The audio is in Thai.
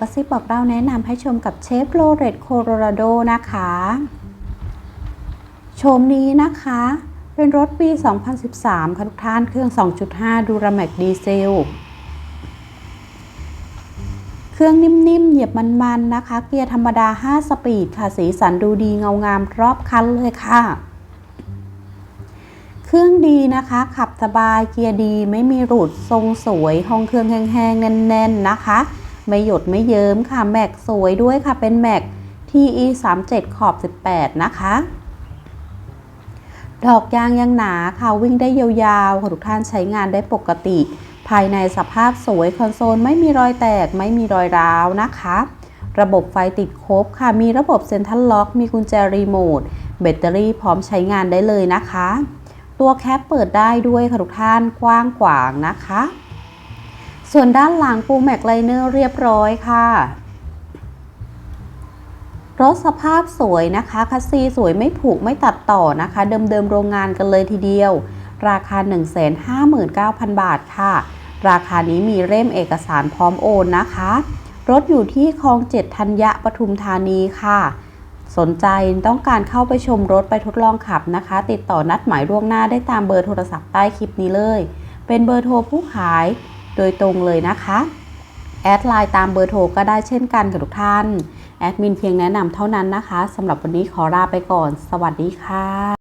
กระซิบบอกเราแนะนำให้ชมกับเชฟโรเรตโคโรราโดนะคะ ชมนี้นะคะ เป็นรถปี 2013 ค่ะทุกท่านเครื่อง 2.5 ดูราแม็กดีเซล เครื่องนิ่มๆ เหยียบมันๆ นะคะ เกียร์ธรรมดา 5 สปีดค่ะ สีสันดูดีเงางามรอบคันเลยค่ะเครื่องดีนะคะ ขับสบายเกียร์ดีไม่มีหลุดทรงสวย ห้องเครื่องแห้งๆแน่นๆนะคะ ไม่หยดไม่เยิ้มค่ะ แม็กสวยด้วยค่ะ เป็นแม็ก TE 3 7ขอบ 18 นะคะ ดอกยางยังหนาค่ะ วิ่งได้ยาวๆทุกท่านใช้งานได้ปกติ ภายในสภาพสวยคอนโซลไม่มีรอยแตก ไม่มีรอยร้าวนะคะ ระบบไฟติดครบค่ะ มีระบบเซ็นทรัลล็อก มีกุญแจรีโมท แบตเตอรี่พร้อมใช้งานได้เลยนะคะ ตัวแคปเปิดได้ด้วยค่ะทุกท่านกว้างขวางนะคะ ส่วนด้านหลังปูแม็กไลเนอร์เรียบร้อยค่ะ รถสภาพสวยนะคะ คัสซีสวยไม่ผุไม่ตัดต่อนะคะ เดิมๆโรงงานกันเลยทีเดียว ราคา 159,000 บาทค่ะ ราคานี้มีเล่มเอกสารพร้อมโอนนะคะ รถอยู่ที่คลองเจ็ดธัญญะปทุมธานีค่ะ สนใจต้องการเข้าไปชมรถไปทดลองขับนะคะ ติดต่อนัดหมายล่วงหน้าได้ตามเบอร์โทรศัพท์ใต้คลิปนี้เลย เป็นเบอร์โทรผู้ขาย โดยตรงเลยนะคะแอดไลน์ตามเบอร์โทรก็ได้เช่นกันกับทุกท่าน แอดมินเพียงแนะนำเท่านั้นนะคะสำหรับวันนี้ขอลาไปก่อน สวัสดีค่ะ